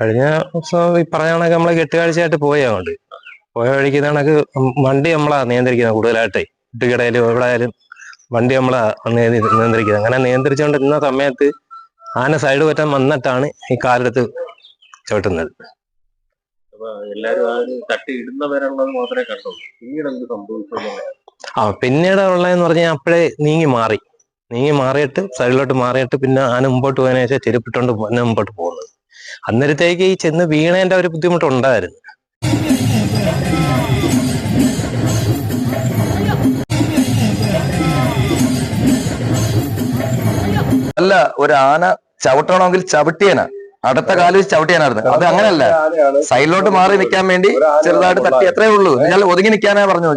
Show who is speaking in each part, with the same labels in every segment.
Speaker 1: കഴിഞ്ഞ ദിവസം ഈ പറഞ്ഞ കണക്ക് നമ്മൾ കെട്ടുകാഴ്ചയായിട്ട് പോയ കൊണ്ട് പോയ വഴിക്ക് കണക്ക് വണ്ടി നമ്മളാ നിയന്ത്രിക്കുന്നത് കൂടുതലായിട്ടേ. ഇട്ടുകിടയിലും എവിടെ ആയാലും വണ്ടി നമ്മളാ നിയ- നിയന്ത്രിക്കുന്നത്. അങ്ങനെ നിയന്ത്രിച്ചുകൊണ്ടിരുന്ന സമയത്ത് ആന സൈഡ് പറ്റാൻ വന്നിട്ടാണ് ഈ കാലെടുത്ത് ചവിട്ടുന്നത്.
Speaker 2: ആ പിന്നീട്
Speaker 1: ഉള്ളതെന്ന് പറഞ്ഞാൽ അപ്പോഴേ നീങ്ങി മാറി. നീങ്ങി മാറിയിട്ട് സൈഡിലോട്ട് മാറിയിട്ട് പിന്നെ ആന മുമ്പോട്ട് പോയതിനു ശേഷം ചെരുപ്പിട്ടോണ്ട് പിന്നെ മുമ്പോട്ട് പോകുന്നത്. അന്നേരത്തേക്ക് ഈ ചെന്ന് വീണേന്റെ ഒരു ബുദ്ധിമുട്ടുണ്ടായിരുന്നു.
Speaker 3: അല്ല ഒരു ആന ചവിട്ടണമെങ്കിൽ ചവിട്ടിയന. അടുത്ത കാലിൽ ചവിട്ടിയാനായിരുന്നു. അത് അങ്ങനല്ല സൈഡിലോട്ട് മാറി നിൽക്കാൻ വേണ്ടി ചെറുതായിട്ട് തട്ടി. അത്രേ ഉള്ളൂ. ഞാൻ ഒതുങ്ങി നിൽക്കാനാ പറഞ്ഞു.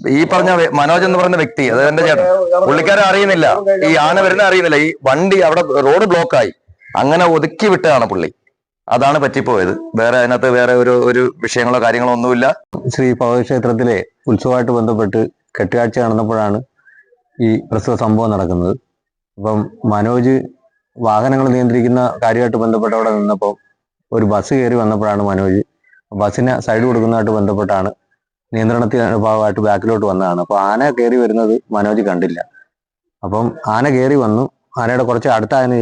Speaker 3: ഈ പറഞ്ഞ മനോജ് എന്ന് പറഞ്ഞ വ്യക്തി അത് എന്റെ ചേട്ടൻ. പുള്ളിക്കാരെ അറിയുന്നില്ല. ഈ ആന വരുന്ന അറിയുന്നില്ല. ഈ വണ്ടി അവിടെ റോഡ് ബ്ലോക്കായി അങ്ങനെ ഒതുക്കി വിട്ടതാണ് പുള്ളി. അതാണ് പറ്റിപ്പോയത്. വേറെ അതിനകത്ത് വേറെ ഒരു ഒരു വിഷയങ്ങളോ കാര്യങ്ങളോ ഒന്നുമില്ല.
Speaker 4: ശ്രീ പാവക്ഷേത്രത്തിലെ ഉത്സവമായിട്ട് ബന്ധപ്പെട്ട് കെട്ടുകാഴ്ച നടന്നപ്പോഴാണ് ഈ പ്രസ്തുത സംഭവം നടക്കുന്നത്. അപ്പം മനോജ് വാഹനങ്ങൾ നിയന്ത്രിക്കുന്ന കാര്യമായിട്ട് ബന്ധപ്പെട്ട് അവിടെ നിന്നപ്പോൾ ഒരു ബസ് കയറി വന്നപ്പോഴാണ് മനോജ് ബസ്സിന് സൈഡ് കൊടുക്കുന്നതായിട്ട് ബന്ധപ്പെട്ടാണ് നിയന്ത്രണത്തിന് ഭാഗമായിട്ട് ബാക്കിലോട്ട് വന്നതാണ്. അപ്പോൾ ആന കയറി വരുന്നത് മനോജ് കണ്ടില്ല. അപ്പം ആന കയറി വന്നു. ആനയുടെ കുറച്ച് അടുത്ത ആന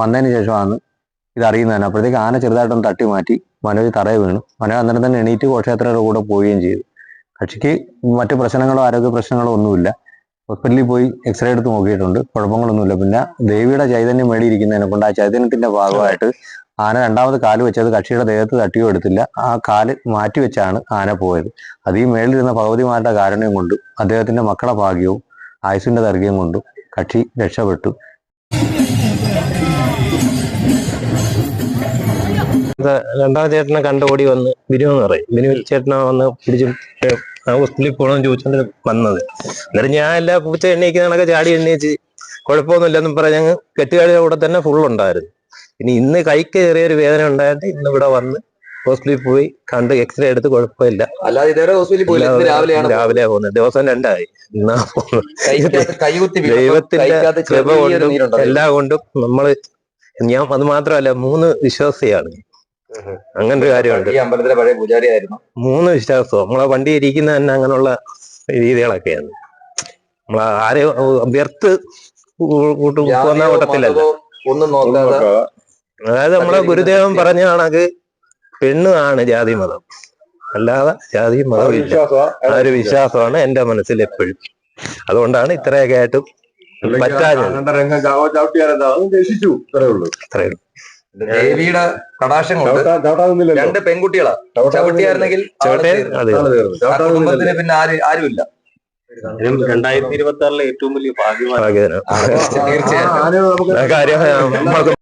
Speaker 4: വന്നതിന് ശേഷമാണ് ഇത് അറിയുന്നതാണ് അപ്പോഴത്തേക്ക് ആന ചെറുതായിട്ടൊന്ന് തട്ടി മാറ്റി മനോജ് തറയെ വീണു. മനോജ് അന്നേരം തന്നെ എണീറ്റ് ഘോഷയാത്രയുടെ കൂടെ പോവുകയും ചെയ്തു. കക്ഷിക്ക് മറ്റു പ്രശ്നങ്ങളോ ആരോഗ്യ പ്രശ്നങ്ങളോ ഒന്നുമില്ല. ഹോസ്പിറ്റലിൽ പോയി എക്സ്റേ എടുത്ത് നോക്കിയിട്ടുണ്ട്. കുഴപ്പങ്ങളൊന്നുമില്ല. പിന്നെ ദേവിയുടെ ചൈതന്യം മേടിയിരിക്കുന്നതിനെ കൊണ്ട് ആ ചൈതന്യത്തിന്റെ ഭാഗമായിട്ട് ആന രണ്ടാമത് കാൽ വെച്ചത് കക്ഷിയുടെ ദേഹത്ത് തട്ടിയോ എടുത്തില്ല. ആ കാൽ മാറ്റി വെച്ചാണ് ആന പോയത്. അത് ഈ മേളിലിരുന്ന ഭഗവതിമാരുടെ കാരണവും കൊണ്ട് അദ്ദേഹത്തിന്റെ മക്കളെ ഭാഗ്യവും ആയുസിന്റെ ദൈർഘ്യം കൊണ്ടും കക്ഷി രക്ഷപ്പെട്ടു.
Speaker 1: രണ്ടാം ചേട്ടനെ കണ്ട് ഓടി വന്ന് ബിനു എന്ന് പറയും. ബിനു ചേട്ടനെ വന്ന് പിടിച്ച് ഹോസ്പിറ്റലിൽ പോകണമെന്ന് ചോദിച്ചോണ്ട് വന്നത്. എന്നിട്ട് ഞാൻ എല്ലാ പൂച്ച എണ്ണീക്കുന്ന കണക്കെ ചാടി എണ്ണീച്ച് കുഴപ്പമൊന്നുമില്ലെന്നും പറഞ്ഞ് ഞങ്ങൾ കെട്ടുകാരുടെ കൂടെ തന്നെ ഫുൾ ഉണ്ടായിരുന്നു. ഇനി ഇന്ന് കൈക്ക് ചെറിയൊരു വേദന ഉണ്ടായിട്ട് ഇന്ന് ഇവിടെ വന്ന് ഹോസ്പിറ്റലിൽ പോയി കണ്ട് എക്സ്റേ എടുത്ത് കുഴപ്പമില്ല.
Speaker 3: അല്ലാതെ ഇതേവരെ ഹോസ്പിറ്റലിൽ പോയില്ല. രാവിലെയാണ്
Speaker 1: രാവിലെ പോകുന്നത്. ദിവസം രണ്ടായി.
Speaker 3: വീണു.
Speaker 1: ദൈവത്തിന്റെ കൃപ കൊണ്ടും നമ്മൾ ഞാൻ അത് മാത്രമല്ല മൂന്ന് വിശ്വാസിയാണ്. അങ്ങനെ ഒരു കാര്യമുണ്ട്.
Speaker 3: ഈ അമ്പലത്തിലെ പഴയ പൂജാരിയായിരുന്നു.
Speaker 1: മൂന്ന് വിശ്വാസവും നമ്മളെ വണ്ടി ഇരിക്കുന്ന തന്നെ അങ്ങനെയുള്ള രീതികളൊക്കെയാണ്. നമ്മളെ ആരെ വ്യർത്ത് കൂട്ടു പോകുന്ന
Speaker 3: ജാതിയോ ഒന്നും നോക്കാതെ
Speaker 1: അതായത് നമ്മളെ ഗുരുദേവൻ പറഞ്ഞ കണക്ക് പെണ്ണ് ആണ് ജാതി മതം. അല്ലാതെ ജാതി മതം ഇല്ല. ആ ഒരു വിശ്വാസമാണ് എന്റെ മനസ്സിൽ എപ്പോഴും. അതുകൊണ്ടാണ് ഇത്രയൊക്കെ ആയിട്ടും പറ്റാഞ്ഞത്.
Speaker 2: രംഗം ചവിട്ടിയാലെന്താ അത് രക്ഷിച്ചു ഇത്രേ ഉള്ളൂ.
Speaker 1: അത്രയും
Speaker 3: ദേവിയുടെ കടാശങ്ങളുണ്ട് കൊണ്ട് രണ്ട് പെൺകുട്ടികളാ ചവിട്ടിയായിരുന്നെങ്കിൽ. കുടുംബത്തിന് പിന്നെ ആര് ആരുമില്ല
Speaker 2: രണ്ടായിരത്തി ഇരുപത്തി ആറിലെ ഏറ്റവും വലിയ ഭാഗ്യമാണ്
Speaker 3: തീർച്ചയായും